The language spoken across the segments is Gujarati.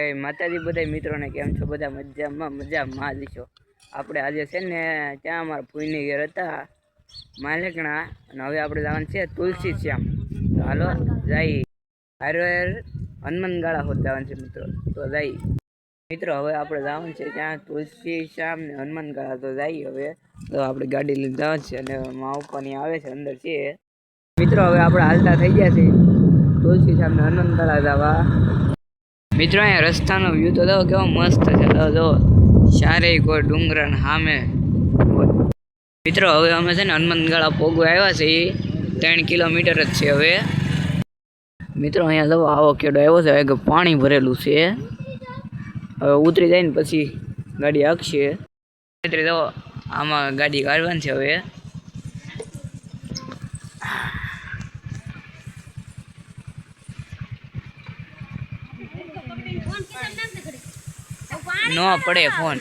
માતાજી બધા મિત્રોને કેમ છો? બધા મજામાં મજામાં જ છો. આપણે આજે છે ને, ત્યાં અમારા ફૂઈની ઘેર હતા, માલિકણા, અને હવે આપણે જવાનું છે તુલસી શ્યામ. હાલો, જઈ. હારો હાર હનુમાનગાળા હોત જવાનું છે મિત્રો. તો જઈ. મિત્રો, હવે આપણે જવાનું છે ત્યાં તુલસી શ્યામ ને હનુમાનગાળા. તો જાય હવે. તો આપણે ગાડી લઈને જવાનું છે અને મા પપ્પાની આવે છે, અંદર છે. મિત્રો, હવે આપણે હાલતા થઈ ગયા છે. તુલસી શ્યામ ને હનુમાનગાળા જવા. મિત્રો, અહીંયા રસ્તાનો વ્યૂ તો દો કેવો મસ્ત છે. દો દો ચારે કોઈ ડુંગર સામે. મિત્રો, હવે અમે છે ને હનુમાનગાળા પોગો આવ્યા છે. એ ત્રણ કિલોમીટર જ છે હવે. મિત્રો, અહીંયા જો આવો કેડો આવ્યો છે. કે પાણી ભરેલું છે. હવે ઉતરી જાય ને પછી ગાડી હાંકશે એટલે જો આમાં ગાડી કાઢવાની છે હવે. ન પડે ફોન.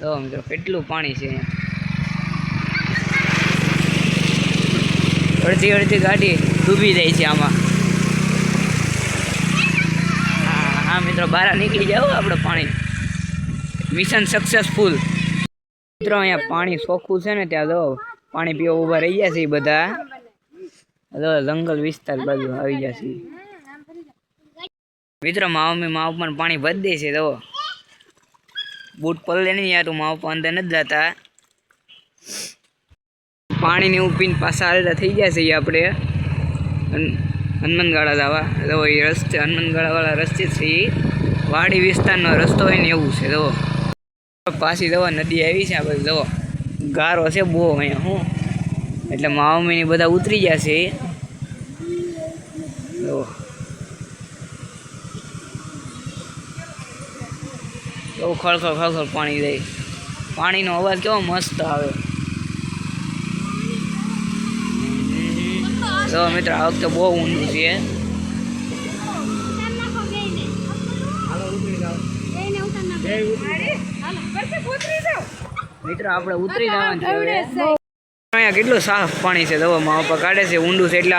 તો મિત્રો કેટલું પાણી છે અડધી અડધી ગાડી ડૂબી જાય છે આમાં. હા મિત્રો, બહાર નીકળી જાવ આપણે પાણી. મિશન સક્સેસફુલ મિત્રો, અહીંયા પાણી ચોખ્ખું છે ને ત્યાં જો પાણી પીવા ઊભા રહી ગયા છે બધા. જો જંગલ વિસ્તાર બાજુ આવી ગયા છે. મિત્રો મા મમ્મી મા પપ્પાને પાણી ભરી છે તો. બૂટ પલ્લે નહીં યાર મા પપ્પા અંદર નથી જતા. પાણીની ઉપીને પાછા હાલતા થઈ ગયા છે આપણે. હન- હનુમાનગાળા જવા. તો એ રસ્તે, હનુમાનગાળાવાળા રસ્તે છે એ વાડી વિસ્તારનો રસ્તો હોય ને એવું છે જવો પાછી જવા નદી આવી છે આ બાજુ જવો ગારો છે બહુ અહીંયા, હું. એટલે માવમીની બધા ઉતરી ગયા છે જો. બહુ ખળખળ ખળખળ પાણી રહે. પાણીનો અવાજ કેવો મસ્ત આવે. તો મિત્ર, આ વખતે બહુ ઊંડું છે. મિત્ર, આપણે ઉતરી જવાનું અહીંયા કેટલું સાફ પાણી છે દવા મા પપ્પા કાઢે છે, ઊંડું છે, એટલે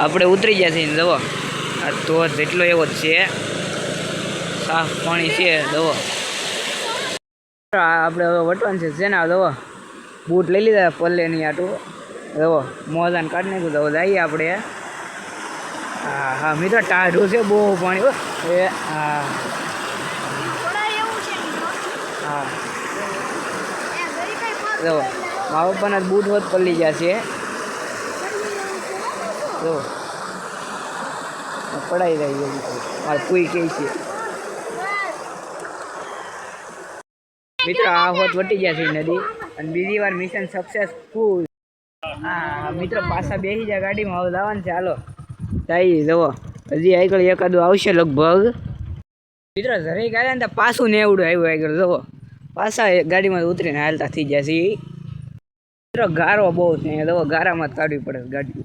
આપણે ઉતરી ગયા છીએ દવા આ તો જેટલો એવો જ છે. સાફ પાણી છે દવા આપણે હવે વટવાનું છે શેના જવો બૂટ લઈ લીધા પલ્લેની આટું જવો મોજાને કાઢી નાખ્યું તો જઈએ આપણે. હા હા, મિત્રો, ટાઢું છે બહુ પાણી. એ હા હા. જો મા પપ્પાના બૂટ વધ પલ્લી ગયા છે. જો. પડાઈ રહી છે મારે કોઈ કહે છે. મિત્રો, આ હોત વટી ગયા છે નદી. અને બીજી વાર મિશન સક્સેસફુલ હા, મિત્રો, પાછા બેસી જાય ગાડીમાં. હવે લાવવાનું છે. હાલો. તાઈ જવો હજી આગળ એકાદું આવશે લગભગ. મિત્રો ઘરે ગયા ને પાછું નેવડું આવ્યું આગળ જવો પાછા ગાડીમાં ઉતરીને હાલતા થઈ ગયા છે. મિત્રો, ગારો બહુ છે. જવો ગારામાં જ કાઢવી પડે ગાડી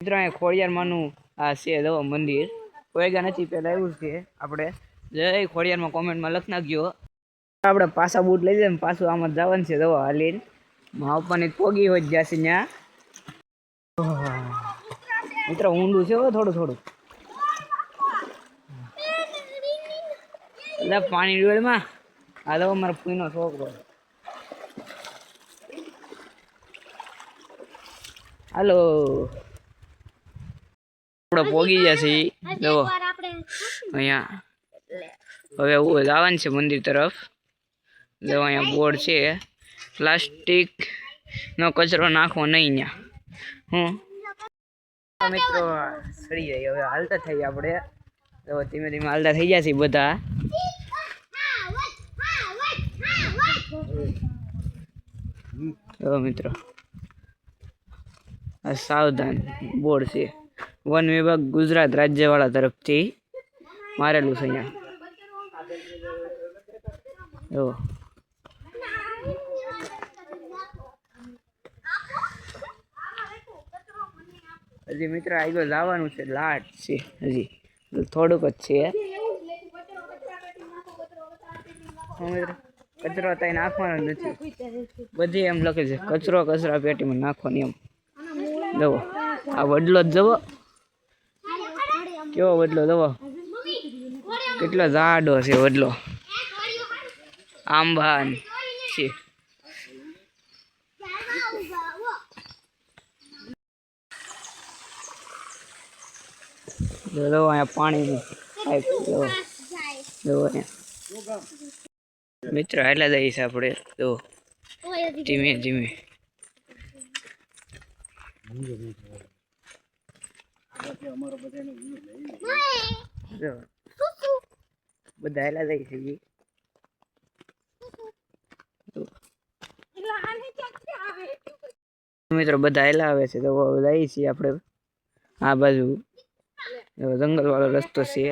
મિત્રો, અહીંયા ખોડિયારમાંનું આ છે જવો મંદિર. કોઈ ગયા નથી, પહેલાં આવ્યું છે. આપણે જય ખોડિયારમાં કોમેન્ટમાં લખ નાખજો. આપણે પાછા બૂટ લઈ જાય પાછું આમાં જવાનું છે દવા હાલીને. મા પપ્પાની પોગી હોય જશે ત્યાં મિત્ર ઊંડું છે હો થોડું થોડું. એટલે પાણી ડોલમાં આ તો મારા પૂઈનો છોકરો. હાલો. આપણે પોગી જશે જો અહીંયા. હવે જવાનું છે મંદિર તરફ. જો અહીંયા બોર્ડ છે. પ્લાસ્ટિક નો કચરો નાખવો નહીં અહીંયા હું મિત્રો સડી જાય હવે હાલતા થઈ આપણે. તો ધીમે ધીમે હાલતા થઈ જશે બધા. તો મિત્રો સાવધાન બોર્ડ છે. વન વિભાગ ગુજરાત રાજ્યવાળા તરફથી મારેલું છે અહીંયા. જો. હજી મિત્ર આગળ જવાનું છે, લાટ છે, હજી. થોડુંક જ છે. કચરો ત્યાં નાખવાનો નથી. બધી એમ લખે છે, કચરો કચરા પેટીમાં નાખવાની એમ. જવો આ વડલો જ જવો કેવો વડલો જવો કેટલો જાડો છે વડલો. આંબા છે. જો અહીંયા પાણીની મિત્રો મિત્ર હાલા જઈએ છે આપણે. જો. ધીમે ધીમે. બધા હાલા જઈએ છે જી. મિત્રો, બધા હેલા આવે છે. તો જઈએ છીએ આપણે. આ બાજુ. જંગલ વાળો રસ્તો છે.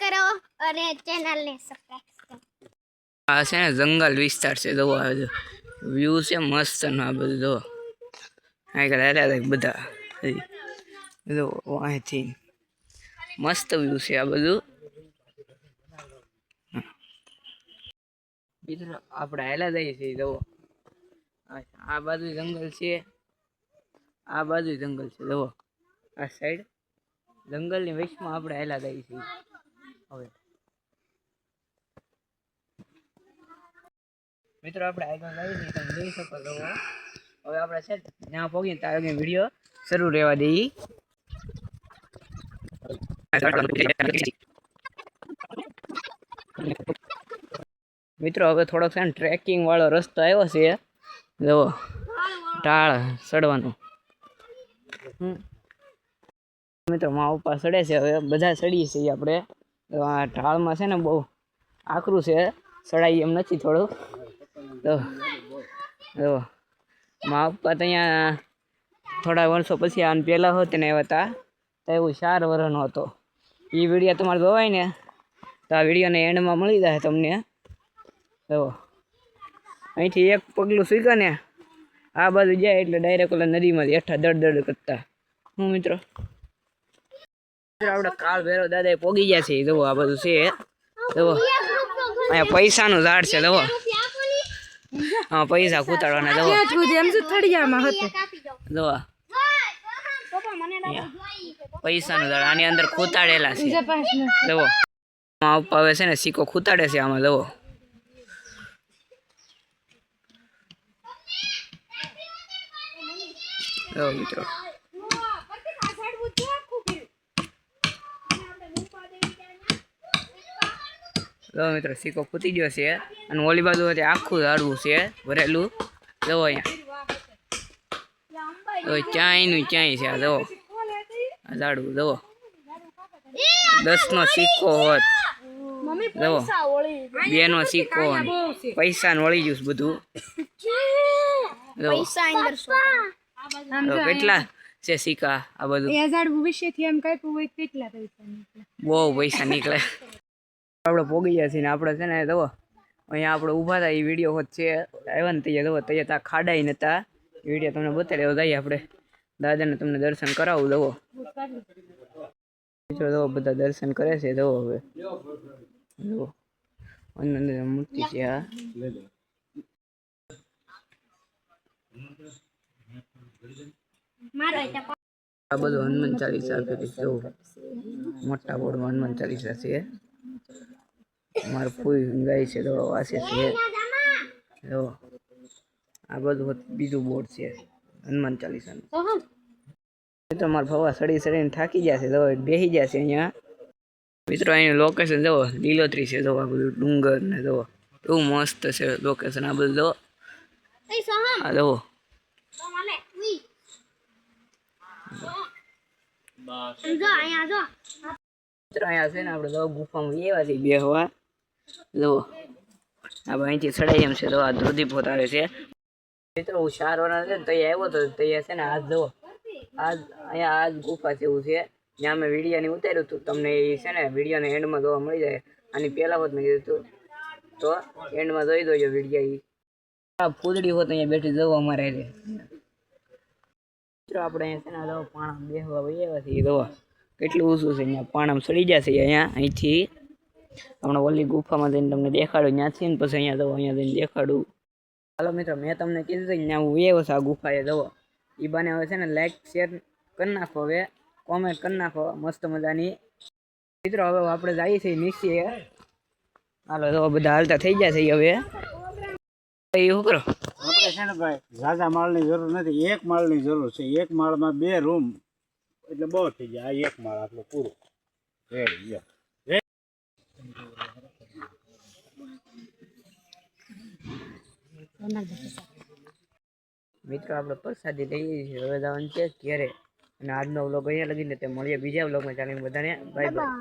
કરો અને સબસ્ક્રાઇબ આ છે ને જંગલ વિસ્તાર છે જોવો આવે વ્યૂ છે મસ્ત ને આ બધું જો આગળ હેલા છે બધા. જો અહીંથી. મસ્ત વ્યૂ છે આ બધું. મિત્રો આપણે હેલા જઈએ છીએ જુઓ. આ બાજુ જંગલ છે. આ બાજુ જંગલ છે જુઓ. આ સાઈડ જંગલની વૈશમાં આપણે આયેલા ગઈ છીએ. હવે. મિત્રો, આપણે આગળ લઈ છીએ. તમે જોઈ શકો છો. હવે આપણે છે જ્યાં પહોંચીને ત્યાં વીડિયો શરૂ રહેવા દઈએ. મિત્રો, હવે થોડોક છે ને ટ્રેકિંગ વાળો રસ્તો આવ્યો છે. જુઓ ઢાળ ચડવાનો. હમ. મિત્રો મા પપ્પા સડે છે. હવે બધા સડીએ છીએ આપણે. ઢાળમાં છે ને બહુ આકરું છે. સડાઈ એમ નથી થોડું. તો મા પપ્પા તો અહીંયા થોડા વર્ષો પછી આને પહેલાં હોત ને હતા. તો એવું ચાર વર્ષનો હતો. એ વીડિયો તમારે જોવાય ને, તો આ વિડીયોને એન્ડમાં મળી જાય તમને. તો અહીંથી એક પગલું સ્વીકા ને, આ બાજુ જાય એટલે ડાયરેક્ટ ઓલા નદીમાં હેઠા દડ દડ કરતા. હું મિત્રો? આપણે કાળ ભેરો દાદા પોગી ગયા છે જવો આ બધું છે. જવો અહીંયા પૈસાનું ઝાડ છે જવો હા પૈસા કૂતાડવાના જુઓ. જુઓ. પૈસાનું ઝાડ આની અંદર ખૂતાડેલા છે. જવો હવે છે ને સિક્કો ખૂતાડે છે આમાં જવો જુઓ મિત્રો. જો મિત્રો સિક્કો ફૂટી ગયો છે અને ઓલી બાજુ આખું ઝાડવું છે ભરેલું. જવો અહીંયા. તો ચાઈ ક્યાંય છે આ જવો આ ઝાડવું દસ નો સિક્કો હોત. બે નો સિક્કો પૈસા ને વળી ગયું બધું. કેટલા છે સિક્કા આ બધું? ભવિષ્યથી એમ કાપ્યું હોય કેટલા પૈસા નીકળે? બહુ પૈસા નીકળે. આપણે પોગી ગયા છીએ ને આપણે છે ને જુઓ અહીંયા આપણે ઊભા હતા, એ વીડિયો હોત છે, આવ્યા ને તૈયાર જવો તૈયાર ત્યાં ખાડાઈને એ વીડિયો તમને બતાડ્યો, જઈએ આપણે. દાદાને તમને દર્શન કરાવું, જવો. મિત્રો બધા દર્શન કરે છે, જવો હવે. જુઓ અંદર મૂર્તિ છે આ આ બધું હનુમાન ચાલીસા આપેલી જવું. મોટા બોર્ડમાં હનુમાન ચાલીસા છે. મારું ફૂલ ગાય છે તો વાસે છે. જો આ બધું બીજું બોર્ડ છે. હનુમાન ચાલીસાનું. તો મારા ફવા સડી સડીને થાકી ગયા છે તો બેસી ગયા છે અહીંયા. મિત્રો અહીં લોકેશન જુઓ લીલોતરી છે જુઓ આ બધું ડુંગર ને જુઓ એવું મસ્ત છે લોકેશન આ બધું જુઓ આ જુઓ મિત્રો અહીંયા છે ને આપણે જુઓ ગુફામાં એવા છે બે હવા જુઓ આપણે અહીંથી ચડાઈ એમ તો આ ધ્રુદીપ આવે છે. મિત્રો, હું ચાર છે તો આવ્યો હતો તઈ છે ને, આજ જુઓ આજ અહીંયા આજ ગુફા છે છે. જ્યાં મેં વિડીયાની ઉતાર્યું હતું, તમને એ છે ને વિડીયોને એન્ડમાં જોવા મળી જાય. આની પહેલાં હોત મેં કીધું તો એન્ડમાં જોઈ દોજો વિડીયા એ આ ફૂદડી હોત અહીંયા બેઠી જવું અમારે મિત્રો, આપણે અહીંયા છે ને, આ જો પાણા બેહવા વૈયા છે એ જોવા કેટલું ઊંચું છે અહીંયા, પાણામાં સડી જશે અહીંયા, અહીંથી હમણાં ઓલી ગુફામાં જઈને તમને દેખાડું. ત્યાંથી પછી અહીંયા જવો, અહીંયા જઈને દેખાડું. હાલો મિત્રો, મેં તમને કીધું હતું ત્યાં હું છે આ ગુફાએ જવો. એ બાને હવે છે ને લાઈક શેર કરી નાખો હવે. કોમેન્ટ કરી નાખો. મસ્ત મજાની. મિત્રો, હવે આપણે જઈએ છીએ નીચે. હાલો, તો બધા હાલતા થઈ ગયા છે હવે. એ શું કરો? આપણે છે ને ભાઈ, ઝાઝા માળની જરૂર નથી. એક માળની જરૂર છે. એક માળમાં બે રૂમ. એટલે બહુ થઈ જાય. આ એક માળ આટલું પૂરું. રેડી મિત્રો, આપણે પ્રસાદી લઈએ છીએ. હવે જવાનું છે ક્યારે અને આજનો વ્લોગ અહીંયા લગીને તે મળીએ બીજા વ્લોગમાં ચાલીને બધાને બાય બાય